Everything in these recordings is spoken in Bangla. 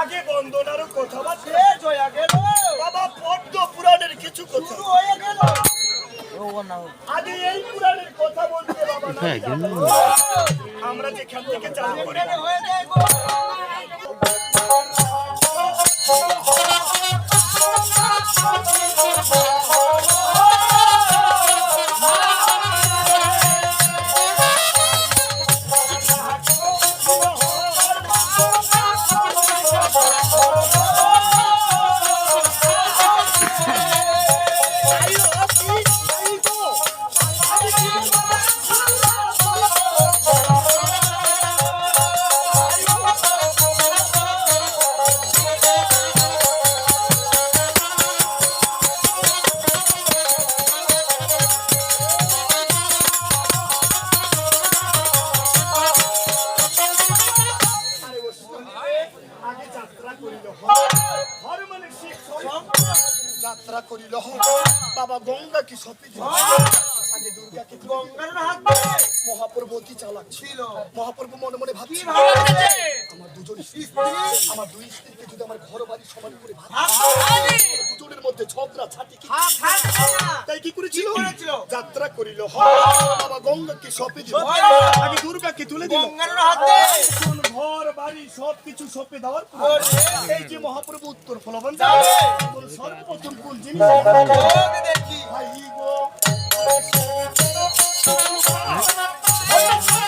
আগে বন্দনারও কথা বার্তা শেষ হয়ে গেল। বাবা পদ্ম পুরাণের কিছু কথা। হয়ে গেল। আগে এই পুরাণের কথা বলতে বাবা আমরা যেখান থেকে চালু করি। যাত্রা করিল বাবা গঙ্গা কি সপি আগে দুর্গা কি গঙ্গার হাতে মহাপ্রভতি চালাক ছিল। মহাপ্রভু মনে মনে ভাবছি? আমার দুজন স্ত্রী আমার দুই স্ত্রীকে যদি আমার ঘর বাড়ি সমান করে দুজনের মধ্যে ঝগড়া ছাটি না। তাই কি করেছিল? যাত্রা করিল। বাবা গঙ্গাকে সপে দিল। সপে দিল। আগে দুর্গাকে তুলে দিল। ঘর বাড়ি সবকিছু সপে দেওয়ার পর এই যে মহাপ্রভু উত্তর ফলবান। সর্বপ্রথম কোন জিনিস দেখি ভাই গো। আরে Let's go.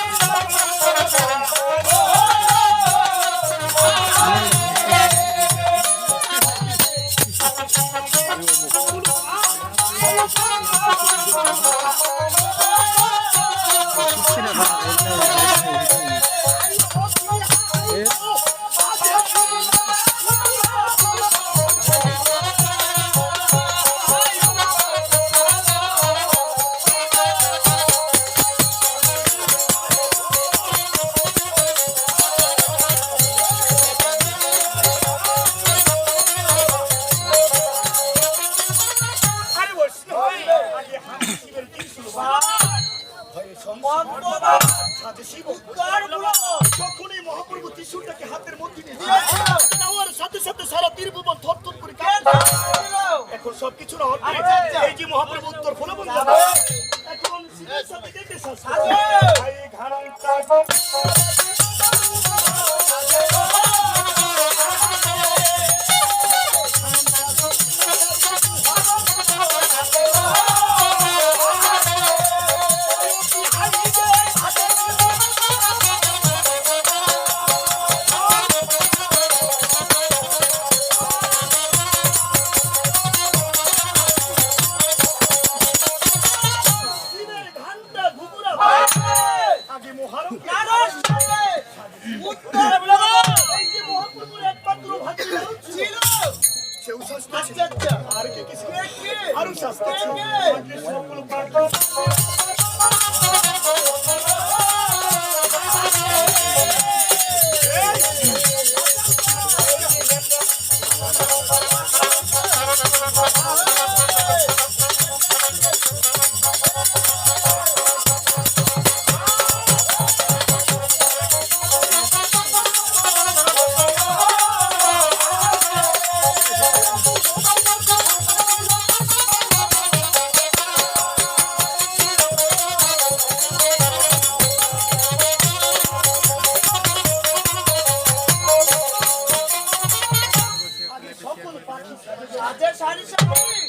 সাথে শিব মহাপ্রভু ত্রিশূলটাকে হাতের মধ্যে সাথে সাথে সারা তীরভুবন থরথর করে এখন সবকিছু না। এই যে মহাপ্রভু উত্তর কে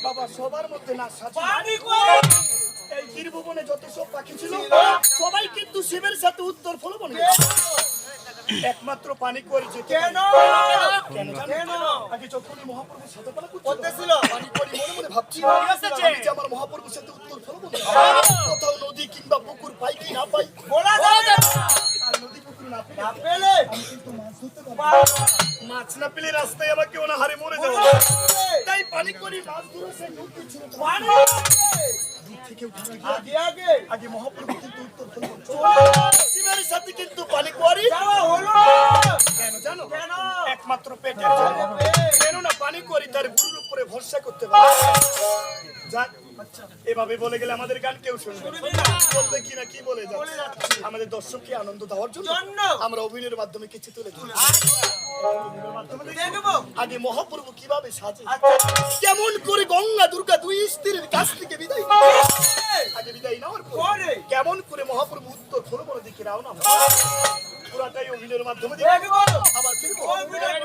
বাবা সবার মধ্যে না সাজে পানি কই? এই ত্রিভুবনে যত সব পাখি ছিল সবাই কিন্তু শিবের সাথে উত্তর ফলবন একমাত্র পানি করেছে কেন? কেন? কেন আগে যখনই মহাপ্রভুর সাথে পালা করতেছিল? পানি করি মনে মনে ভাবছি আমি যে আমার মহাপ্রভুর সাথে উত্তর ফলবন কোথাও নদী কিংবা পুকুর পাই কি না পাই বলা। আর নদী পুকুর না পেলে আমি কিন্তু মাছ না। মাছ পেলে রাস্তায় আমাকে অনাহারে মরে যাব। যাবে। পানি করি মাছ ধরে নদী ছিল। আগে আগে। আগে মহাপ্রভু কিন্তু উত্তর শিবের সাথে কিন্তু পানি করি। হলো। কেন জানো? কেন? একমাত্র পেটের জন্য। কেননা পানি করি তার গুরুর উপরে ভরসা করতে পারে যাক এভাবে বলে গেলে আমাদের গান কেউ শুনবে। বলবে কি না কি বলে যাচ্ছে। আমাদের দর্শককে আনন্দ দেওয়ার জন্য। আমরা অভিনয়ের মাধ্যমে কিছু তুলে ধরি দেখি। দেখব আগে মহাপ্রভু কীভাবে সাজে? আচ্ছা। কেমন করে গঙ্গা দুর্গা দুই স্ত্রীর কাছ থেকে বিদায় আগে বিদায় নেওয়ার পরে কেমন করে মহাপ্রভু উত্তর বলে দিকে রওনা না। পুরাটাই অভিনয়ের মাধ্যমে আবার ফিরবো। অভিনয়।